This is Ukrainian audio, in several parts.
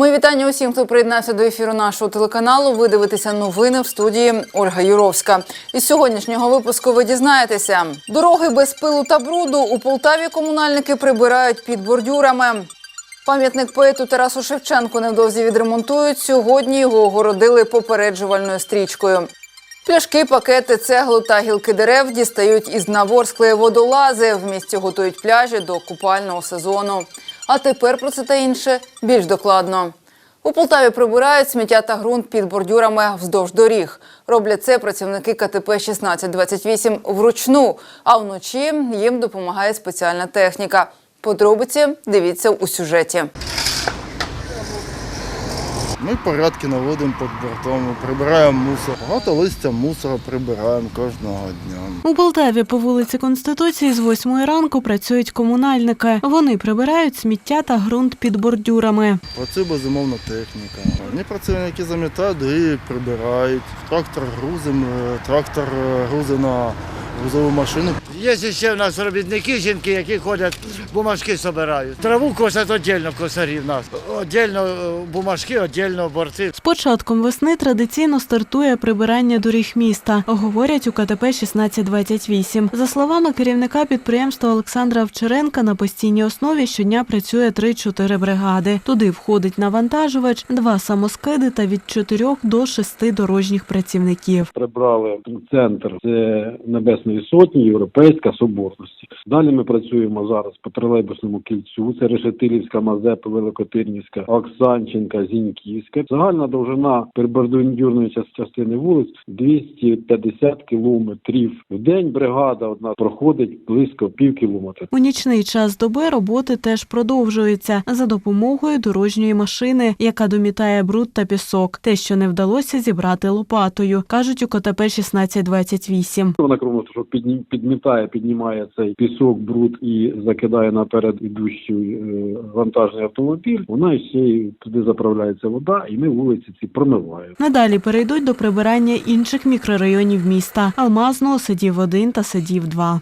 Мої вітання усім, хто приєднався до ефіру нашого телеканалу. Ви дивитеся новини в студії Ольга Юровська. Із сьогоднішнього випуску ви дізнаєтеся: дороги без пилу та бруду у Полтаві комунальники прибирають під бордюрами. Пам'ятник поету Тарасу Шевченку невдовзі відремонтують. Сьогодні його огородили попереджувальною стрічкою. Пляшки, пакети, цеглу та гілки дерев дістають із Наворскли водолази. В місті готують пляжі до купального сезону. А тепер про це та інше більш докладно. У Полтаві прибирають сміття та ґрунт під бордюрами вздовж доріг. Роблять це працівники КТП 1628 вручну, а вночі їм допомагає спеціальна техніка. Подробиці дивіться у сюжеті. Ми порядки наводимо під бортом, прибираємо мусор. Багато листя мусора прибираємо кожного дня. У Полтаві по вулиці Конституції з 8 ранку працюють комунальники. Вони прибирають сміття та ґрунт під бордюрами. Працює безумовно техніка. Одні працівники замітають, другі прибирають. Трактор грузимо, е, трактор е, грузить на грузову машину. Є ще в нас робітники, жінки, які ходять, бумажки збирають. Траву косять віддільно косарі в нас. Віддільно е, бумажки, віддільно борти. З початком весни традиційно стартує прибирання доріг міста, говорять у КТП 1628. За словами керівника підприємства Олександра Овчаренка, на постійній основі щодня працює 3-4 бригади. Туди входить навантажувач, два самоскиди та від 4 до 6 дорожніх працівників. прибрали центр це Небесної Сотні, Європейська Соборності. Далі ми працюємо зараз по тролейбусному кільцю. Це Решетилівська, Мазепа, Великотирнівська, Оксанченка, Зіньківська. Загальна довжина прибордюрної частини вулиць 250 кілометрів. В день бригада одна проходить близько пів кілометра. У нічний час доби роботи теж продовжуються за допомогою дорожньої машини, яка домітає бруд та пісок. Те, що не вдалося зібрати лопатою, кажуть у КТП 1628. Вона того, що підні- підмітає, піднімає цей пісок, бруд і закидає наперед ідущий е, вантажний автомобіль. Вона ще й туди заправляється вода, і ми вулиці ці промиваємо. Надалі перейдуть до прибирання інших мікрорайонів міста Алмазного, Садів 1 та Садів 2.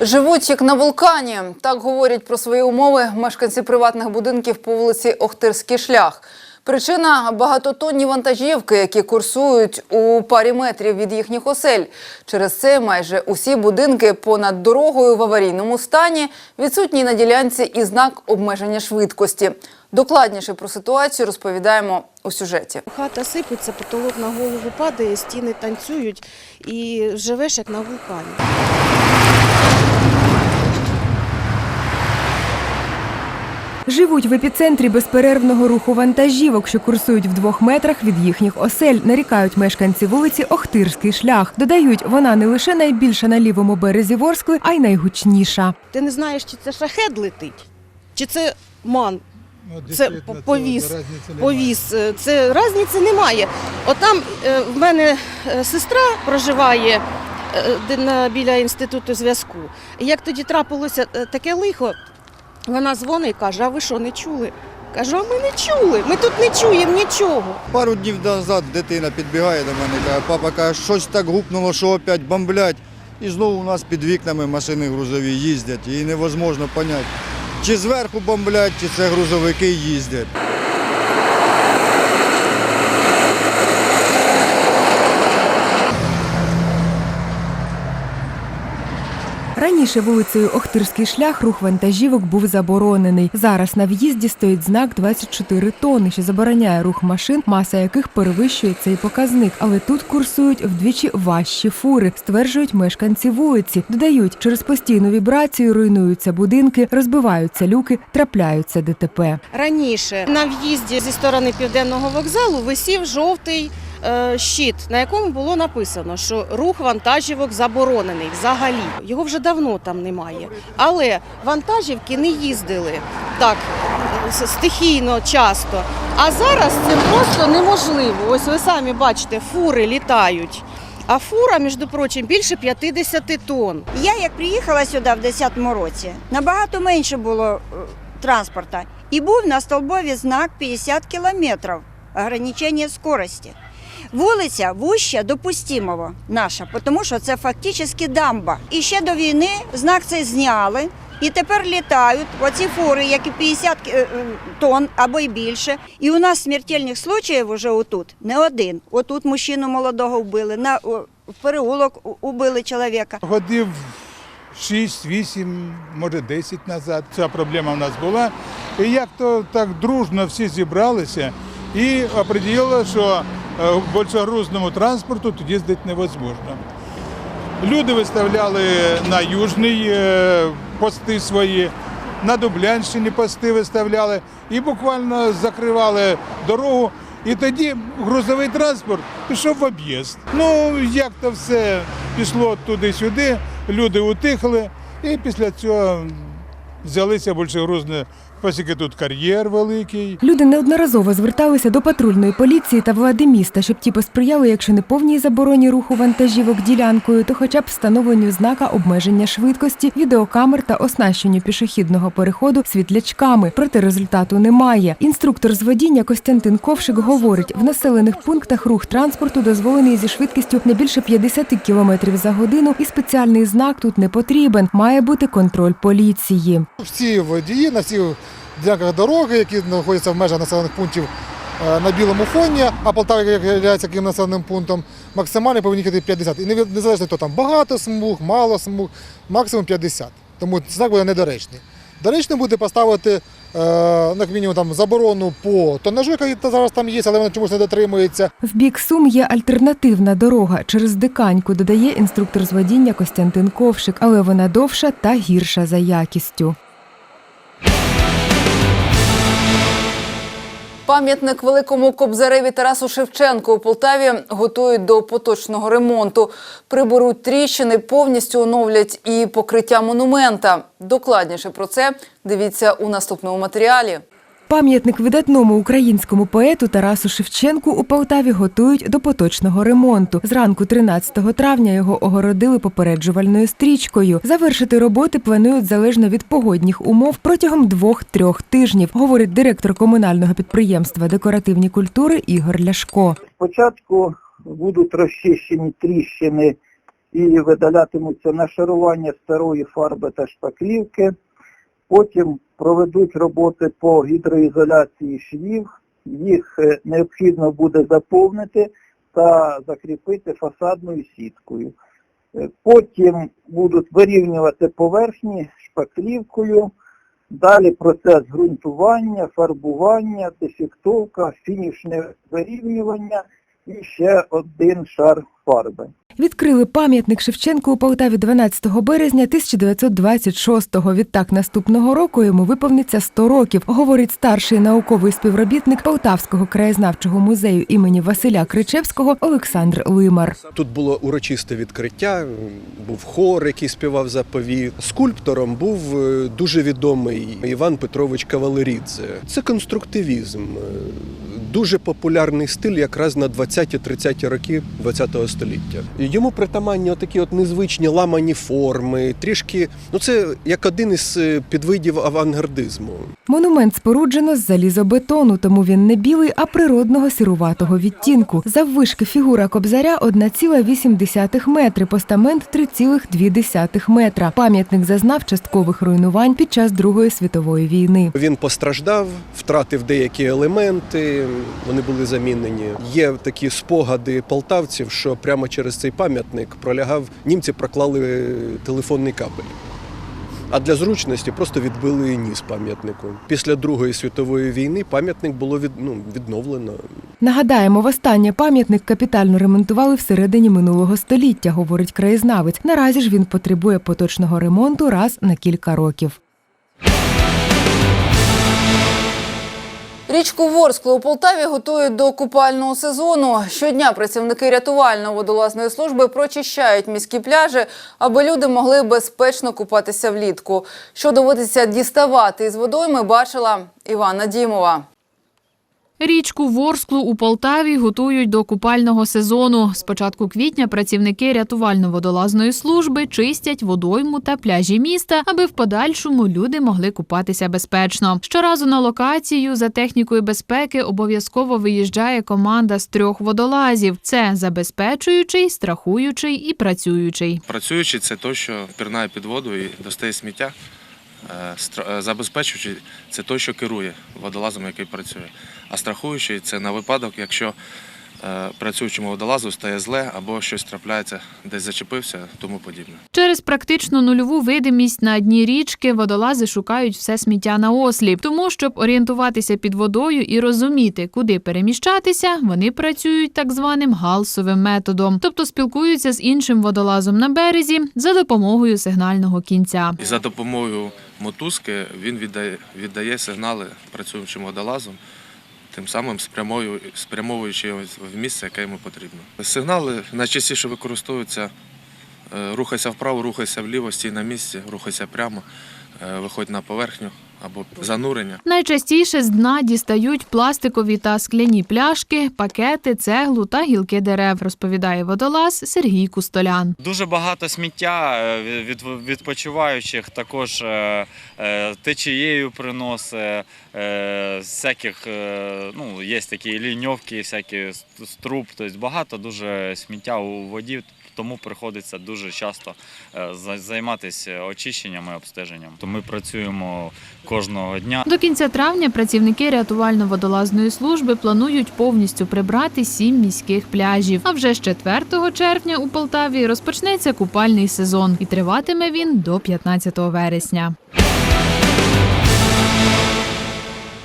Живуть як на вулкані. Так говорять про свої умови мешканці приватних будинків по вулиці Охтирський шлях. Причина багатотонні вантажівки, які курсують у парі метрів від їхніх осель. Через це майже усі будинки понад дорогою в аварійному стані відсутній на ділянці і знак обмеження швидкості. Докладніше про ситуацію розповідаємо у сюжеті. Хата сипеться, потолок на голову падає, стіни танцюють і живеш як на вулкані. Живуть в епіцентрі безперервного руху вантажівок, що курсують в двох метрах від їхніх осель. Нарікають мешканці вулиці Охтирський шлях. Додають, вона не лише найбільша на лівому березі Ворскли, а й найгучніша. Ти не знаєш, чи це шахет летить, чи це ман. Це по- повіз, повіз. Е, Це різниці немає. Отам е, в мене е, сестра проживає біля інституту зв'язку. Як тоді трапилося таке лихо, вона дзвонить і каже: А ви що, не чули? Кажу, а ми не чули. Ми тут не чуємо нічого. Пару днів назад дитина підбігає до мене, каже, папа каже, щось так гупнуло, що опять бомблять. І знову у нас під вікнами машини грузові їздять. І невозможно зрозуміти, чи зверху бомблять, чи це грузовики їздять. Раніше вулицею Охтирський шлях рух вантажівок був заборонений. Зараз на в'їзді стоїть знак 24 тонни, що забороняє рух машин, маса яких перевищує цей показник. Але тут курсують вдвічі важчі фури, стверджують мешканці вулиці. Додають, через постійну вібрацію руйнуються будинки, розбиваються люки, трапляються ДТП. Раніше на в'їзді зі сторони південного вокзалу висів жовтий щит, на якому було написано, що рух вантажівок заборонений взагалі. Його вже давно там немає. Але вантажівки не їздили так е, стихійно часто. А зараз це просто неможливо. Ось ви самі бачите, фури літають. А фура, між прочим, більше 50 тонн. Я як приїхала сюди в 10-му році, набагато менше було е, транспорту. І був на столбові знак 50 кілометрів ограничення скорості. Вулиця вуща допустимого наша, тому що це фактично дамба. І ще до війни знак цей зняли. І тепер літають оці фури, які 50 е, е, тонн або й більше. І у нас смертельних случаїв уже отут не один. Отут мужчину молодого вбили, на в переулок убили чоловіка. Годів 6-8, може 10 назад. Ця проблема в нас була. І як то так дружно всі зібралися і определили, що е, в більшогрузному транспорту тут їздити невозможно. Люди виставляли на Южний е, пости свої, на Дублянщині пости виставляли і буквально закривали дорогу. І тоді грузовий транспорт пішов в об'їзд. Ну, як то все пішло туди-сюди, люди утихли, і після цього взялися більшогрузне, оскільки тут кар'єр великий. Люди неодноразово зверталися до патрульної поліції та влади міста, щоб ті посприяли, якщо не повній забороні руху вантажівок ділянкою, то хоча б встановленню знака обмеження швидкості, відеокамер та оснащенню пішохідного переходу світлячками. Проте результату немає. Інструктор з водіння Костянтин Ковшик говорить, в населених пунктах рух транспорту дозволений зі швидкістю не більше 50 км за годину, і спеціальний знак тут не потрібен. Має бути контроль поліції. всі водії на всіх ділянках дороги, які знаходяться в межах населених пунктів е, на білому фоні, а Полтава як є яким населеним пунктом, максимально повинні їхати 50. І незалежно, хто там багато смуг, мало смуг, максимум 50. Тому знак буде недоречний. Доречно буде поставити е, як мінімум там заборону по тоннажу, яка зараз там є, але вона чомусь не дотримується. В бік Сум є альтернативна дорога через Диканьку, додає інструктор з водіння Костянтин Ковшик, але вона довша та гірша за якістю. Пам'ятник великому кобзареві Тарасу Шевченку у Полтаві готують до поточного ремонту. Приберуть тріщини, повністю оновлять і покриття монумента. Докладніше про це дивіться у наступному матеріалі. Пам'ятник видатному українському поету Тарасу Шевченку у Полтаві готують до поточного ремонту. Зранку 13 травня його огородили попереджувальною стрічкою. Завершити роботи планують залежно від погодних умов протягом двох-трьох тижнів, говорить директор комунального підприємства декоративні культури Ігор Ляшко. Спочатку будуть розчищені тріщини і видалятимуться нашарування старої фарби та шпаклівки. Потім проведуть роботи по гідроізоляції швів. Їх е, необхідно буде заповнити та закріпити фасадною сіткою. Е, Потім будуть вирівнювати поверхні шпаклівкою. Далі процес ґрунтування, фарбування, дефектовка, фінішне вирівнювання і ще один шар фарби. Відкрили пам'ятник Шевченку у Полтаві 12 березня 1926-го. Відтак наступного року йому виповниться 100 років, говорить старший науковий співробітник Полтавського краєзнавчого музею імені Василя Кричевського Олександр Лимар. Тут було урочисте відкриття, був хор, який співав заповіт. Скульптором був е, дуже відомий Іван Петрович Кавалерідзе. Це конструктивізм. Дуже популярний стиль якраз на 20-30 роки ХХ століття. Йому притаманні отакі от незвичні ламані форми, трішки, ну це як один із е, підвидів авангардизму. Монумент споруджено з залізобетону, тому він не білий, а природного сіруватого відтінку. Заввишки фігура кобзаря 1,8 метри, постамент 3,2 метра. Пам'ятник зазнав часткових руйнувань під час Другої світової війни. Він постраждав, втратив деякі елементи, вони були замінені. Є такі спогади полтавців, що прямо через цей пам'ятник пролягав, німці проклали телефонний кабель. А для зручності просто відбили ніс пам'ятнику. Після Другої світової війни пам'ятник було від, ну, відновлено. Нагадаємо, востаннє пам'ятник капітально ремонтували всередині минулого століття, говорить краєзнавець. Наразі ж він потребує поточного ремонту раз на кілька років. Річку Ворсклу у Полтаві готують до купального сезону. Щодня працівники рятувально-водолазної служби прочищають міські пляжі, аби люди могли безпечно купатися влітку. Що доводиться діставати із водойми, бачила Івана Дімова. Річку Ворсклу у Полтаві готують до купального сезону. З початку квітня працівники рятувально-водолазної служби чистять водойму та пляжі міста, аби в подальшому люди могли купатися безпечно. Щоразу на локацію за технікою безпеки обов'язково виїжджає команда з трьох водолазів: це забезпечуючий, страхуючий і працюючий. Працюючи, це той, що пірнає під воду і достає сміття. Е, е, Забезпечуючий це той, що керує водолазом, який працює. А страхуючий це на випадок, якщо е, працюючому водолазу стає зле або щось трапляється, десь зачепився, тому подібне. Через практично нульову видимість на дні річки водолази шукають все сміття на осліп. Тому, щоб орієнтуватися під водою і розуміти, куди переміщатися, вони працюють так званим галсовим методом, тобто спілкуються з іншим водолазом на березі за допомогою сигнального кінця. І за допомогою мотузки він віддає, віддає сигнали працюючим водолазом, тим самим спрямовуючи його в місце, яке йому потрібно. Сигнали найчастіше використовуються е, рухайся вправо, рухайся вліво, стій на місці, рухайся прямо, виходь на поверхню або занурення. Найчастіше з дна дістають пластикові та скляні пляшки, пакети, цеглу та гілки дерев, розповідає водолаз Сергій Кустолян. Дуже багато сміття е, від від- відпочиваючих, також е, е, течією приносить, е, всяких, е, ну, є такі ліньовки, всякі с- з труб, тобто багато дуже сміття у воді, тому приходиться дуже часто е, за- займатися очищенням і обстеженням. То ми працюємо кожного дня. До кінця травня працівники рятувально-водолазної служби планують повністю прибрати сім міських пляжів. А вже з 4 червня у Полтаві розпочнеться купальний сезон і триватиме він до 15 вересня.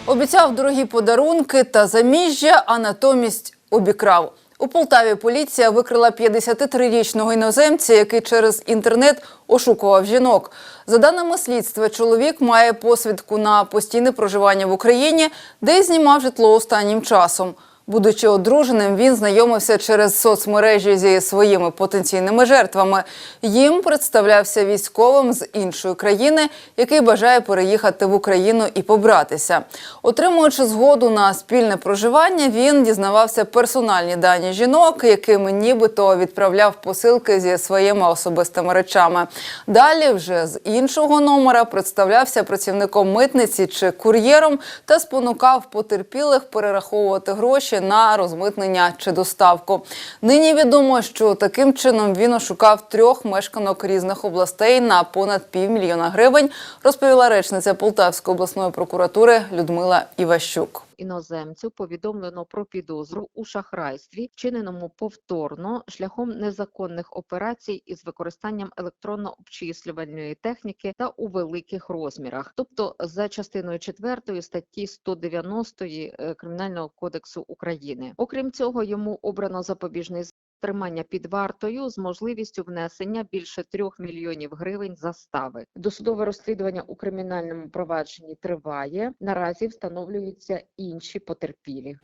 Обіцяв дорогі подарунки та заміжжя, а натомість обікрав. У Полтаві поліція викрила 53-річного іноземця, який через інтернет ошукував жінок. За даними слідства, чоловік має посвідку на постійне проживання в Україні, де знімав житло останнім часом. Будучи одруженим, він знайомився через соцмережі зі своїми потенційними жертвами. Їм представлявся військовим з іншої країни, який бажає переїхати в Україну і побратися. Отримуючи згоду на спільне проживання, він дізнавався персональні дані жінок, яким нібито відправляв посилки зі своїми особистими речами. Далі вже з іншого номера представлявся працівником митниці чи кур'єром та спонукав потерпілих перераховувати гроші на розмитнення чи доставку. Нині відомо, що таким чином він ошукав трьох мешканок різних областей на понад півмільйона гривень, розповіла речниця Полтавської обласної прокуратури Людмила Іващук. Іноземцю повідомлено про підозру у шахрайстві, вчиненому повторно шляхом незаконних операцій із використанням електронно-обчислювальної техніки та у великих розмірах, тобто за частиною 4 статті 190 е, Кримінального кодексу України. Окрім цього, йому обрано запобіжний тримання під вартою з можливістю внесення більше трьох мільйонів гривень застави. Досудове розслідування у кримінальному провадженні триває. Наразі встановлюються інші потерпілі.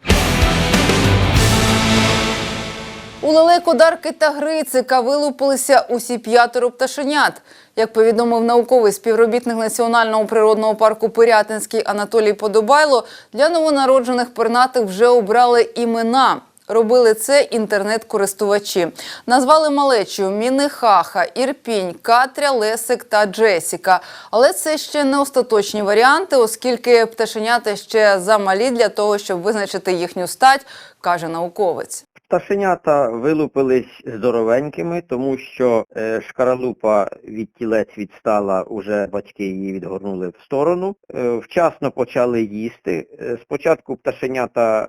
У лелекодарки та грицика вилупилися усі п'ятеро пташенят. Як повідомив науковий співробітник Національного природного парку Пирятинський Анатолій Подобайло, для новонароджених пернатих вже обрали імена. Робили це інтернет-користувачі. Назвали малечу Мінихаха, Ірпінь, Катря, Лесик та Джесіка. Але це ще не остаточні варіанти, оскільки пташенята ще замалі для того, щоб визначити їхню стать, каже науковець. Пташенята вилупились здоровенькими, тому що е, шкаралупа від тілець відстала, уже батьки її відгорнули в сторону. Е, вчасно почали їсти. Е, спочатку пташенята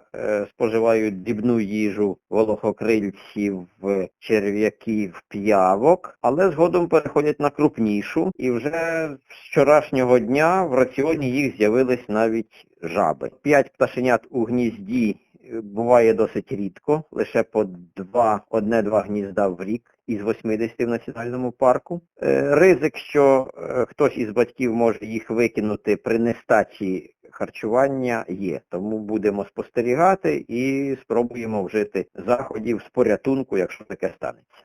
споживають дрібну їжу волохокрильців, черв'яків, п'явок, але згодом переходять на крупнішу. І вже з вчорашнього дня в раціоні їх з'явились навіть жаби. П'ять пташенят у гнізді буває досить рідко, лише по два, одне-два гнізда в рік із 80 в національному парку. Е, Ризик, що е, хтось із батьків може їх викинути при нестачі харчування є. Тому будемо спостерігати і спробуємо вжити заходів з порятунку, якщо таке станеться.